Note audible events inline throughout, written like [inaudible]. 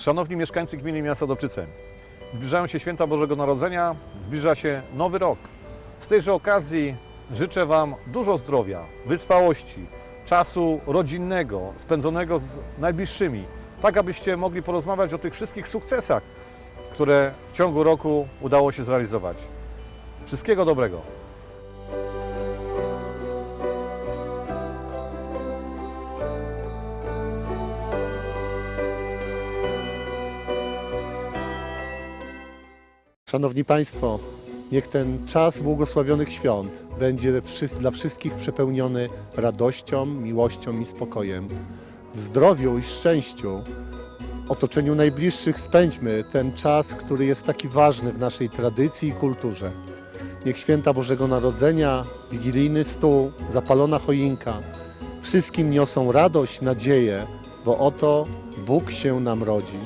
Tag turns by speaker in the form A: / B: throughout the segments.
A: Szanowni mieszkańcy gminy miasta Dobczyce, zbliżają się święta Bożego Narodzenia, zbliża się nowy rok. Z tejże okazji życzę Wam dużo zdrowia, wytrwałości, czasu rodzinnego, spędzonego z najbliższymi, tak abyście mogli porozmawiać o tych wszystkich sukcesach, które w ciągu roku udało się zrealizować. Wszystkiego dobrego.
B: Szanowni Państwo, niech ten czas błogosławionych świąt będzie dla wszystkich przepełniony radością, miłością i spokojem. W zdrowiu i szczęściu, w otoczeniu najbliższych spędźmy ten czas, który jest taki ważny w naszej tradycji i kulturze. Niech święta Bożego Narodzenia, wigilijny stół, zapalona choinka wszystkim niosą radość, nadzieję, bo oto Bóg się nam rodzi.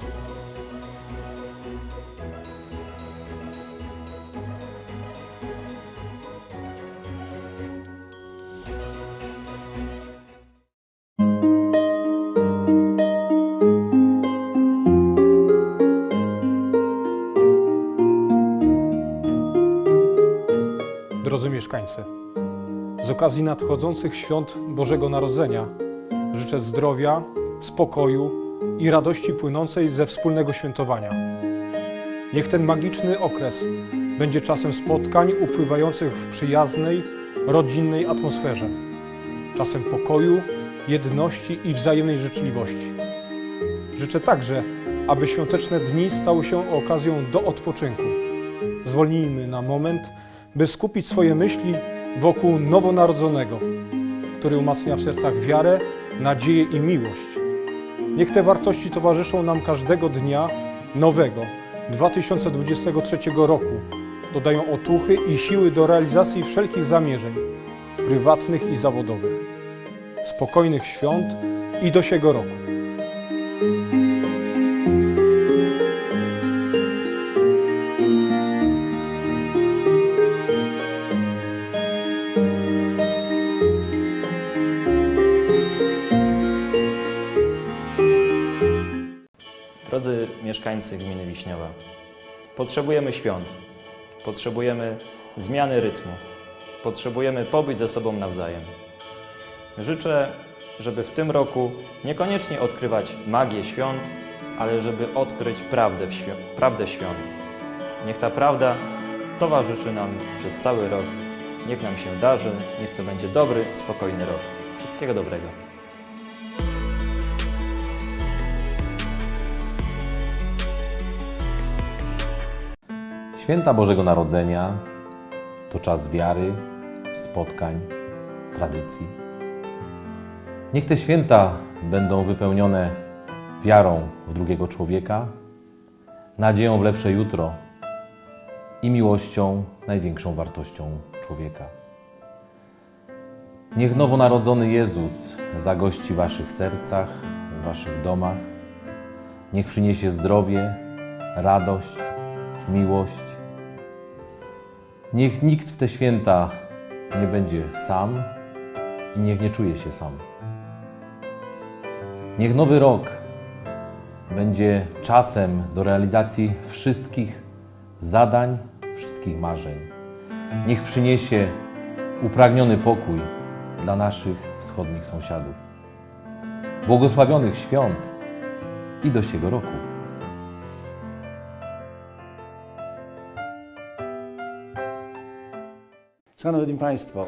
C: Drodzy mieszkańcy, z okazji nadchodzących świąt Bożego Narodzenia życzę zdrowia, spokoju i radości płynącej ze wspólnego świętowania. Niech ten magiczny okres będzie czasem spotkań upływających w przyjaznej, rodzinnej atmosferze, czasem pokoju, jedności i wzajemnej życzliwości. Życzę także, aby świąteczne dni stały się okazją do odpoczynku. Zwolnijmy na moment, by skupić swoje myśli wokół nowonarodzonego, który umacnia w sercach wiarę, nadzieję i miłość. Niech te wartości towarzyszą nam każdego dnia nowego 2023 roku, dodają otuchy i siły do realizacji wszelkich zamierzeń prywatnych i zawodowych. Spokojnych świąt i do siego roku.
D: Mieszkańcy gminy Wiśniowa, potrzebujemy świąt, potrzebujemy zmiany rytmu, potrzebujemy pobyć ze sobą nawzajem. Życzę, żeby w tym roku niekoniecznie odkrywać magię świąt, ale żeby odkryć prawdę, w świ- prawdę świąt. Niech ta prawda towarzyszy nam przez cały rok. Niech nam się darzy, niech to będzie dobry, spokojny rok. Wszystkiego dobrego.
E: Święta Bożego Narodzenia to czas wiary, spotkań, tradycji. Niech te święta będą wypełnione wiarą w drugiego człowieka, nadzieją w lepsze jutro i miłością, największą wartością człowieka. Niech nowonarodzony Jezus zagości w Waszych sercach, w Waszych domach. Niech przyniesie zdrowie, radość, miłość. Niech nikt w te święta nie będzie sam i niech nie czuje się sam. Niech nowy rok będzie czasem do realizacji wszystkich zadań, wszystkich marzeń. Niech przyniesie upragniony pokój dla naszych wschodnich sąsiadów. Błogosławionych świąt i do siego roku.
F: Szanowni Państwo,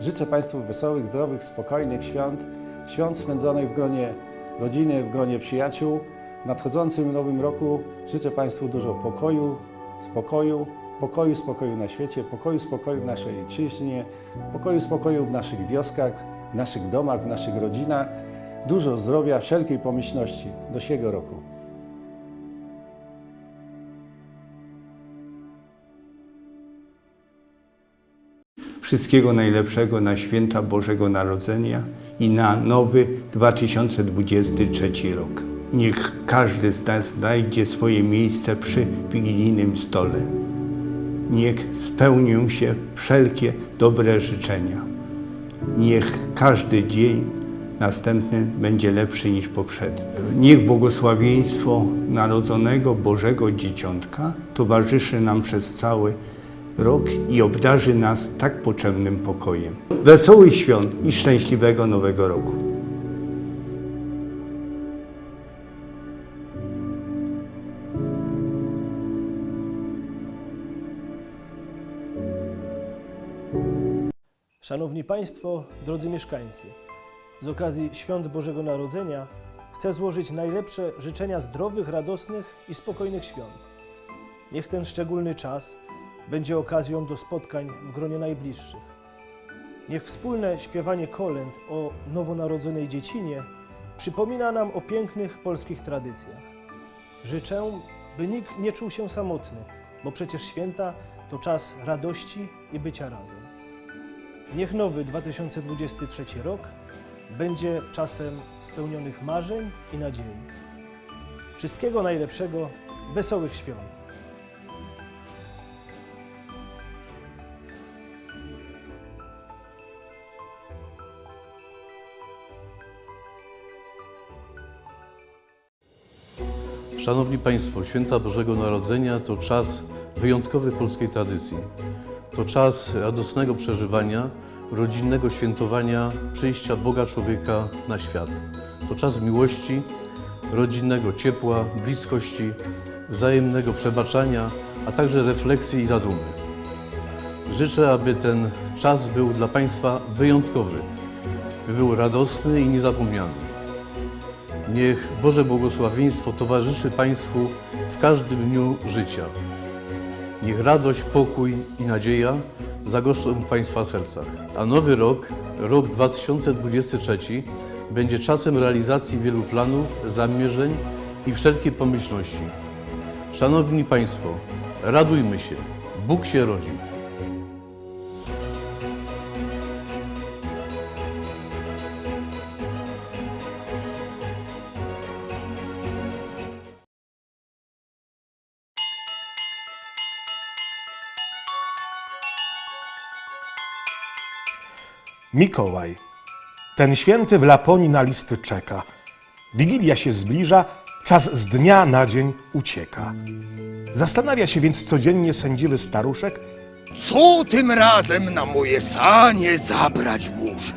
F: życzę Państwu wesołych, zdrowych, spokojnych świąt, świąt spędzonych w gronie rodziny, w gronie przyjaciół. W nadchodzącym nowym roku życzę Państwu dużo pokoju, spokoju, pokoju, spokoju na świecie, pokoju, spokoju w naszej ojczyźnie, pokoju, spokoju w naszych wioskach, w naszych domach, w naszych rodzinach. Dużo zdrowia, wszelkiej pomyślności do siego roku.
G: Wszystkiego najlepszego na święta Bożego Narodzenia i na nowy 2023 rok. Niech każdy z nas znajdzie swoje miejsce przy wigilijnym stole. Niech spełnią się wszelkie dobre życzenia. Niech każdy dzień następny będzie lepszy niż poprzedni. Niech błogosławieństwo narodzonego Bożego Dzieciątka towarzyszy nam przez cały rok i obdarzy nas tak potrzebnym pokojem. Wesołych świąt i szczęśliwego Nowego Roku.
H: Szanowni Państwo, drodzy mieszkańcy, z okazji Świąt Bożego Narodzenia chcę złożyć najlepsze życzenia zdrowych, radosnych i spokojnych świąt. Niech ten szczególny czas będzie okazją do spotkań w gronie najbliższych. Niech wspólne śpiewanie kolęd o nowonarodzonej dziecinie przypomina nam o pięknych polskich tradycjach. Życzę, by nikt nie czuł się samotny, bo przecież święta to czas radości i bycia razem. Niech nowy 2023 rok będzie czasem spełnionych marzeń i nadziei. Wszystkiego najlepszego, wesołych świąt.
I: Szanowni Państwo, święta Bożego Narodzenia to czas wyjątkowy polskiej tradycji. To czas radosnego przeżywania, rodzinnego świętowania przyjścia Boga człowieka na świat. To czas miłości, rodzinnego ciepła, bliskości, wzajemnego przebaczania, a także refleksji i zadumy. Życzę, aby ten czas był dla Państwa wyjątkowy, by był radosny i niezapomniany. Niech Boże błogosławieństwo towarzyszy Państwu w każdym dniu życia. Niech radość, pokój i nadzieja zagoszczą w Państwa sercach. A nowy rok, rok 2023, będzie czasem realizacji wielu planów, zamierzeń i wszelkiej pomyślności. Szanowni Państwo, radujmy się, Bóg się rodzi.
J: Mikołaj. Ten święty w Laponii na listy czeka. Wigilia się zbliża, czas z dnia na dzień ucieka. Zastanawia się więc codziennie sędziwy staruszek,
K: Co tym razem na moje sanie zabrać muszę?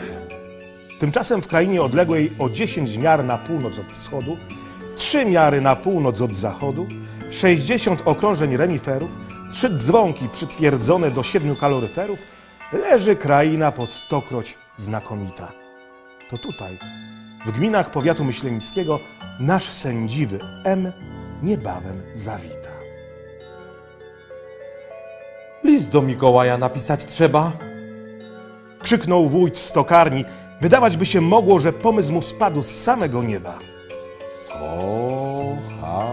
J: Tymczasem w krainie odległej o 10 miar na północ od wschodu, 3 miary na północ od zachodu, 60 okrążeń reniferów, trzy dzwonki przytwierdzone do siedmiu kaloryferów, leży kraina po stokroć znakomita. To tutaj, w gminach powiatu myślenickiego, nasz sędziwy M niebawem zawita.
L: List do Mikołaja napisać trzeba.
J: Krzyknął wójt z tokarni. Wydawać by się mogło, że pomysł mu spadł z samego nieba.
L: Kochany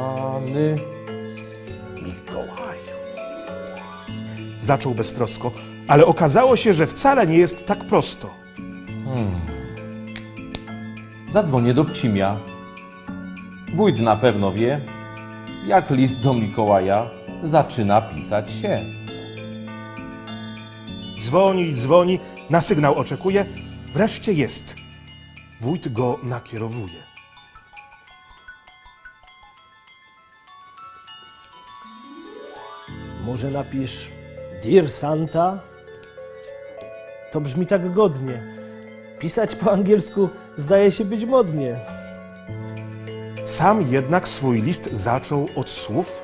L: Mikołaju.
J: Zaczął beztrosko, ale okazało się, że wcale nie jest tak prosto.
E: Zadzwonię do Pcimia. Wójt na pewno wie, jak list do Mikołaja zaczyna pisać się.
J: Dzwoni dzwoni, na sygnał oczekuje, wreszcie jest. Wójt go nakierowuje.
H: Może napisz Dear Santa? To brzmi tak godnie. Pisać po angielsku zdaje się być modnie.
J: Sam jednak swój list zaczął od słów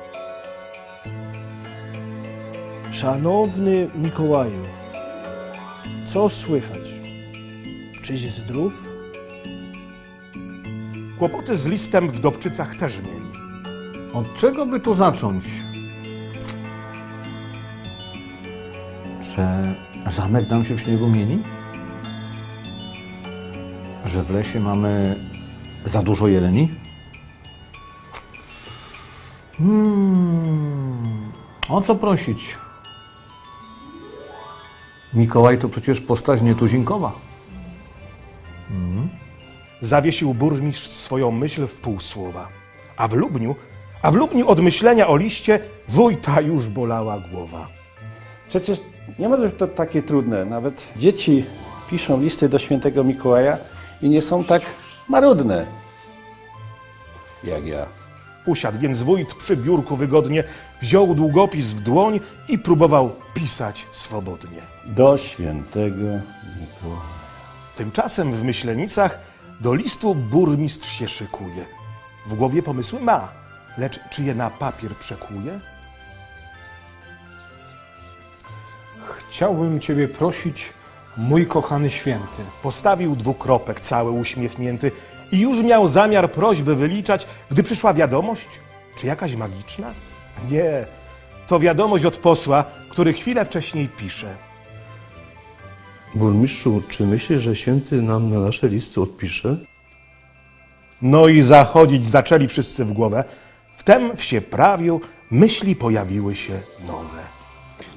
H: Szanowny Mikołaju, co słychać? Czyś zdrów?
J: Kłopoty z listem w Dobczycach też mieli.
A: Od czego by tu zacząć?
M: Że zamek nam się w śniegu mieni? Że w lesie mamy za dużo jeleni? Hmm, o co prosić? Mikołaj to przecież postać nietuzinkowa.
J: Zawiesił burmistrz swoją myśl w pół słowa. A w Lubniu, a w Lubniu od myślenia o liście wójta już bolała głowa.
F: Przecież nie może być to takie trudne. Nawet dzieci piszą listy do świętego Mikołaja i nie są tak marudne jak ja.
J: Usiadł więc wójt przy biurku wygodnie, wziął długopis w dłoń i próbował pisać swobodnie.
F: Do świętego Mikołaja.
J: Tymczasem w Myślenicach do listu burmistrz się szykuje. W głowie pomysły ma, lecz czy je na papier przekuje?
C: Chciałbym Ciebie prosić, mój kochany święty,
J: Postawił dwukropek cały uśmiechnięty i już miał zamiar prośby wyliczać, gdy przyszła wiadomość, czy jakaś magiczna? Nie, to wiadomość od posła, który chwilę wcześniej pisze.
I: Burmistrzu, czy myślisz, że święty nam na nasze listy odpisze?
J: No i zachodzić zaczęli wszyscy w głowę. Wtem w się prawił, myśli pojawiły się nowe.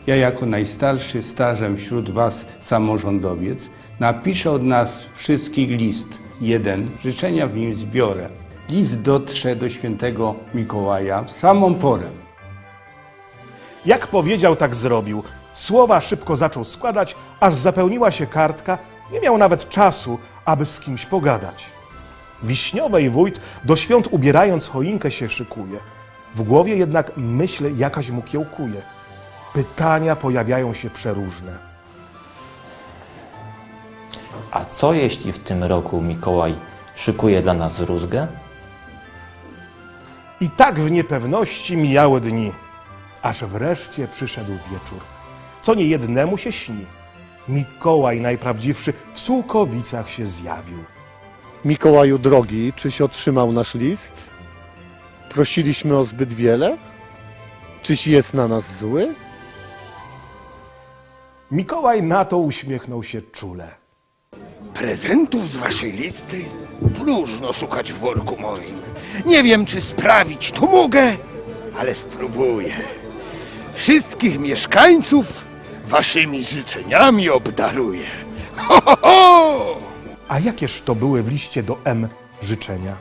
G: Ja jako najstarszy stażem wśród Was samorządowiec napiszę od nas wszystkich list jeden, życzenia w nim zbiorę. List dotrze do świętego Mikołaja w samą porę.
J: Jak powiedział, tak zrobił. Słowa szybko zaczął składać, aż zapełniła się kartka. Nie miał nawet czasu, aby z kimś pogadać. Wiśniowej wójt do świąt ubierając choinkę się szykuje. W głowie jednak myśl jakaś mu kiełkuje. Pytania pojawiają się przeróżne.
D: A co jeśli w tym roku Mikołaj szykuje dla nas rózgę?
J: I tak w niepewności mijały dni, aż wreszcie przyszedł wieczór. Co niejednemu się śni. Mikołaj najprawdziwszy w Sułkowicach się zjawił.
B: Mikołaju drogi, czyś otrzymał nasz list? Prosiliśmy o zbyt wiele? Czyś jest na nas zły?
J: Mikołaj na to uśmiechnął się czule.
K: Prezentów z waszej listy próżno szukać w worku moim. Nie wiem, czy sprawić to mogę, ale spróbuję. Wszystkich mieszkańców waszymi życzeniami obdaruję. Ho, ho, ho!
J: A jakież to były w liście do M życzenia?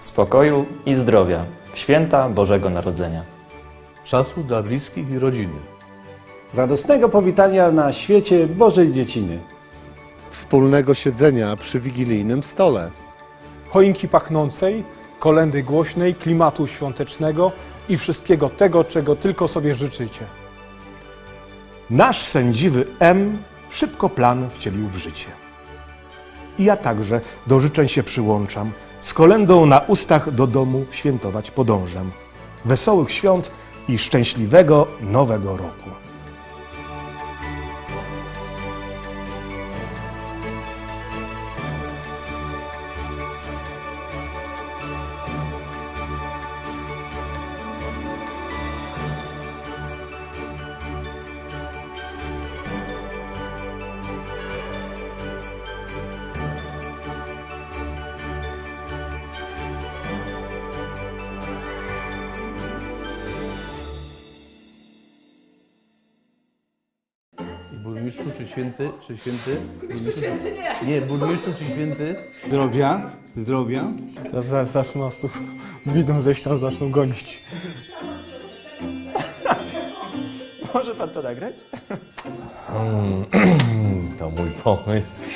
D: Spokoju i zdrowia w święta Bożego Narodzenia.
I: Czasu dla bliskich i rodziny.
F: Radosnego powitania na świecie Bożej Dzieciny.
B: Wspólnego siedzenia przy wigilijnym stole.
C: choinki pachnącej, kolendy głośnej, klimatu świątecznego i wszystkiego tego, czego tylko sobie życzycie.
J: Nasz sędziwy M szybko plan wcielił w życie. I ja także do życzeń się przyłączam. Z kolendą na ustach do domu świętować podążam. Wesołych świąt i szczęśliwego nowego roku.
I: Burmistrzu, czy święty? Czy święty? Burmistrzu, święty nie. Nie, burmistrzu, czy święty?
G: Zdrowia, zdrowia.
C: Zaraz zaczną nas tu, widzą ze ścian, zaczną gonić.
J: Może pan to nagrać? [clears throat]
E: To mój pomysł.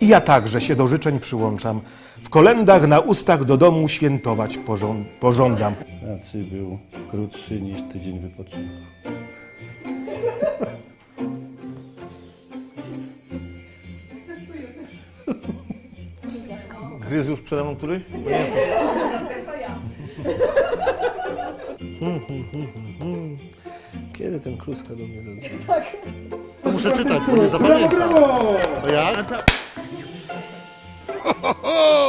J: I ja także się do życzeń przyłączam. W kolendach na ustach do domu świętować pożądam.
F: Pracy był krótszy niż tydzień wypoczynku.
A: Gryz już przede mną któryś?
H: Kiedy ten kluska do mnie zadzwoni?
B: To muszę czytać, bo nie zapamiętam. To jak?
K: Ho, ho, ho!